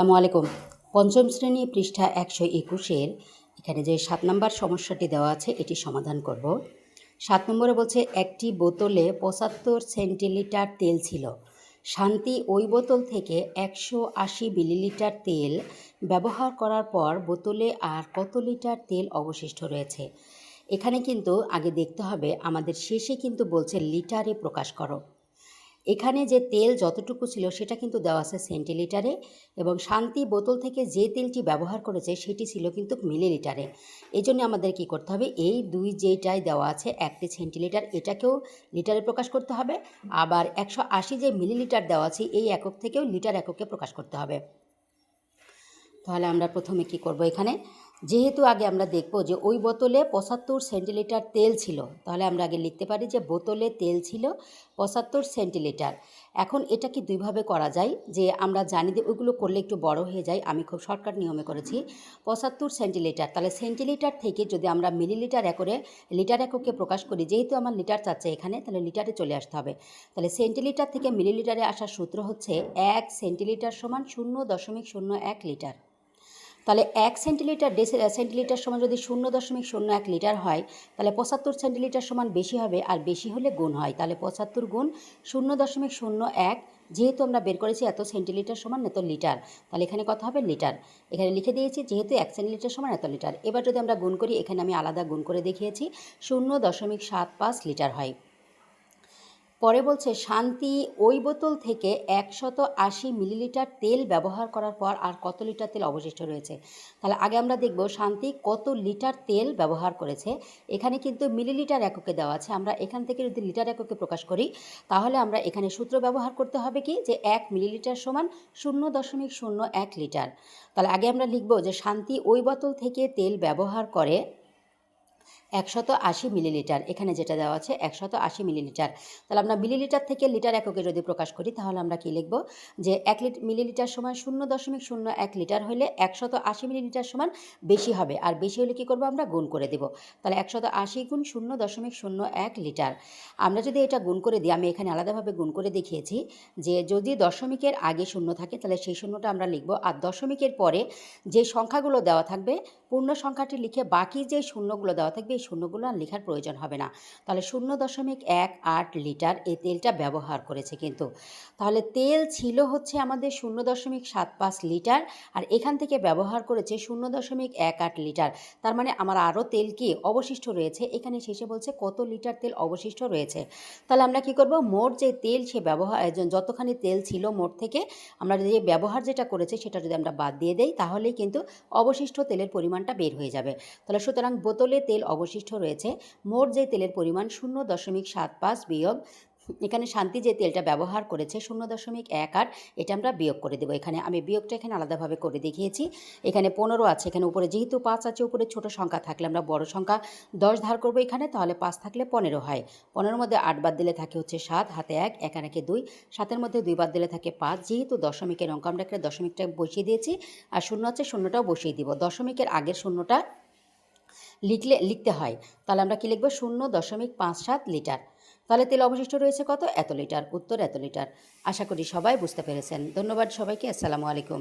আসসালামু আলাইকুম। পঞ্চম শ্রেণি পৃষ্ঠা একশো একুশের এখানে যে সাত নম্বর সমস্যাটি দেওয়া আছে, এটি সমাধান করব। সাত নম্বরে বলছে, একটি বোতলে পঁচাত্তর সেন্টিলিটার তেল ছিল। শান্তি ওই বোতল থেকে একশো আশি মিলিলিটার তেল ব্যবহার করার পর বোতলে আর কত লিটার তেল অবশিষ্ট রয়েছে? এখানে কিন্তু আগে দেখতে হবে, আমাদের শেষে কিন্তু বলছে লিটারে প্রকাশ করো। এখানে যে তেল যতটুকু ছিল সেটা কিন্তু দেওয়া আছে সেন্টিলিটারে এবং শান্তি বোতল থেকে যে তেলটি ব্যবহার করেছে সেটি ছিল কিন্তু মিলিলিটারে। এই জন্য আমাদের কি করতে হবে? এই দুই যেটাই দেওয়া আছে, একটি সেন্টিলিটার, এটাকেও লিটারে প্রকাশ করতে হবে। আবার একশো আশি যে মিলিলিটার দেওয়া আছে, এই একক থেকেও লিটার এককে প্রকাশ করতে হবে। তাহলে আমরা প্রথমে কি করব এখানে? যেহেতু আগে আমরা দেখব যে ওই বোতলে পঁচাত্তর সেন্টিলিটার তেল ছিল, তাহলে আমরা আগে লিখতে পারি যে বোতলে তেল ছিল পঁচাত্তর সেন্টিলিটার। এখন এটা কি দুইভাবে করা যায়, যে আমরা জানি যে ওইগুলো করলে একটু বড় হয়ে যায়, আমি খুব শর্টকাট নিয়মে করেছি পঁচাত্তর সেন্টিলিটার। তাহলে সেন্টিলিটার থেকে যদি আমরা মিলিলিটার একরে, লিটার এককে প্রকাশ করি, যেহেতু আমার লিটার চাচ্ছে এখানে, তাহলে লিটারে চলে আসতে হবে। তাহলে সেন্টিলিটার থেকে মিলিলিটারে আসার সূত্র হচ্ছে এক সেন্টিলিটার সমান শূন্য দশমিক শূন্য এক লিটার। তাহলে এক সেন্টিলিটার সেন্টিলিটার সমান যদি শূন্য দশমিক শূন্য এক লিটার হয়, তাহলে পঁচাত্তর সেন্টিলিটার সমান বেশি হবে আর বেশি হলে গুণ হয়। তাহলে পঁচাত্তর গুণ শূন্য দশমিক শূন্য এক, যেহেতু আমরা বের করেছি এত সেন্টিলিটার সমান এত লিটার, তাহলে এখানে কথা হবে? লিটার। এখানে লিখে দিয়েছি যেহেতু এক সেন্টিলিটার সমান এত লিটার। এবার যদি আমরা গুণ করি, এখানে আমি আলাদা গুণ করে দেখিয়েছি, শূন্য দশমিক সাত পাঁচ লিটার হয়। পরে বলছে, শান্তি ওই বোতল থেকে একশত আশি মিলিলিটার তেল ব্যবহার করার পর আর কত লিটার তেল অবশিষ্ট রয়েছে? তাহলে আগে আমরা দেখব শান্তি কত লিটার তেল ব্যবহার করেছে। এখানে কিন্তু মিলিলিটার এককে দেওয়া আছে। আমরা এখান থেকে যদি লিটার এককে প্রকাশ করি, তাহলে আমরা এখানে সূত্র ব্যবহার করতে হবে কি? যে এক মিলিলিটার সমান শূন্য দশমিক শূন্য এক লিটার। তাহলে আগে আমরা লিখব যে শান্তি ওই বোতল থেকে তেল ব্যবহার করে একশত আশি মিলিলিটার। এখানে যেটা দেওয়া আছে, একশত আশি মিলিলিটার। তাহলে আমরা মিলিলিটার থেকে লিটার এককে যদি প্রকাশ করি, তাহলে আমরা কি লিখব? যে এক মিলিলিটার সমান শূন্য দশমিক শূন্য এক লিটার হলে একশত আশি মিলিলিটার সমান বেশি হবে। আর বেশি হলে কি করব আমরা? গুণ করে দেব। তাহলে একশত আশি গুণ শূন্য দশমিক শূন্য এক লিটার। আমরা যদি এটা গুণ করে দিই, আমি এখানে আলাদাভাবে গুণ করে দেখিয়েছি যে যদি দশমিকের আগে শূন্য থাকে, তাহলে সেই শূন্যটা আমরা লিখব। আর দশমিকের পরে যে সংখ্যাগুলো দেওয়া থাকবে, পূর্ণ সংখ্যাটি লিখে বাকি যে শূন্যগুলো দেওয়া থাকবে এই শূন্যগুলো আর লেখার প্রয়োজন হবে না। তাহলে শূন্য দশমিক এক আট লিটার এই তেলটা ব্যবহার করেছে কিন্তু। তাহলে তেল ছিল হচ্ছে আমাদের শূন্য দশমিক সাত পাঁচ লিটার আর এখান থেকে ব্যবহার করেছে শূন্য দশমিক এক আট লিটার। তার মানে আমার আরও তেল কি অবশিষ্ট রয়েছে? এখানে শেষে বলছে কত লিটার তেল অবশিষ্ট রয়েছে? তাহলে আমরা কি করব? মোট যে তেল সে ব্যবহার যতখানি তেল ছিল মোট থেকে আমরা যে ব্যবহার যেটা করেছে সেটা যদি আমরা বাদ দিয়ে দেই তাহলেই কিন্তু অবশিষ্ট তেলের পরিমাণটা বের হয়ে যাবে। তাহলে সুতরাং বোতলে তেল অবশিষ্ট রয়েছে। মোট যে তেলের পরিমাণ শূন্য দশমিক সাত পাঁচ বিয়োগ, এখানে শান্তি যে তেলটা ব্যবহার করেছে শূন্য দশমিক এক আট, এটা আমরা বিয়োগ করে দেবো। এখানে আমি বিয়োগটা এখানে আলাদাভাবে করে দেখিয়েছি। এখানে পনেরো আছে, এখানে উপরে যেহেতু পাঁচ আছে, উপরে ছোট সংখ্যা থাকলে আমরা বড় সংখ্যা দশ ধার করব এখানে, তাহলে পাঁচ থাকলে পনেরো হয়। পনেরোর মধ্যে আট বাদ দিলে থাকে হচ্ছে সাত, হাতে এক এখানে দুই। সাতের মধ্যে দুই বাদ দিলে থাকে পাঁচ, যেহেতু দশমিকের অঙ্ক আমরা এখানে দশমিকটা বসিয়ে দিয়েছি, আর শূন্য আছে, শূন্যটাও বসিয়ে দিব। দশমিকের আগের শূন্যটা লিখলে, লিখতে হয়। তাহলে আমরা কী লিখব? শূন্য দশমিক পাঁচ সাত লিটার। তাহলে তেল অবশিষ্ট রয়েছে কত? এত লিটার। উত্তর এত লিটার। আশা করি সবাই বুঝতে পেরেছেন। ধন্যবাদ সবাইকে। আসসালামু আলাইকুম।